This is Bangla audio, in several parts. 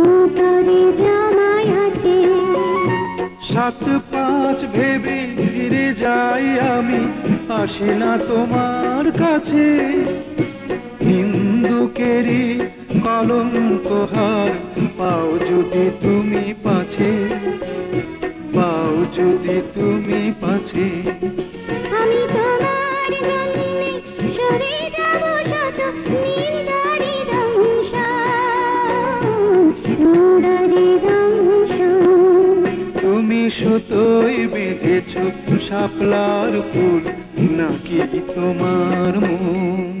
ও জামাই আছে। সাত পাঁচ ভেবে ফিরে যাই আমি আসি না তোমার কাছে। হিন্দুকেরই কলঙ্ক হার পাও যদি তুমি পাছে পাও যদি তুমি পাছে। আমি তোমার জন্যে সরে যাব শত তুমি সুতোই বেঁধেছ শাপলার ফুল নাকি তোমার মন?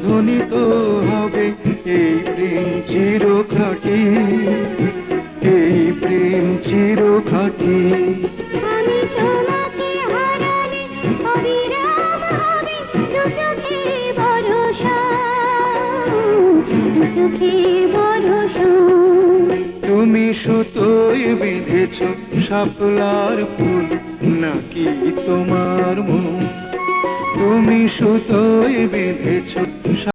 ধ্বনিত হবে এই প্রেম চির খাটি এই প্রেম চির খাটি তুমি সুতোয় বেঁধেছ শাপলার ফুল নাকি তোমার মন তুমি সুতোয় বেঁধেছ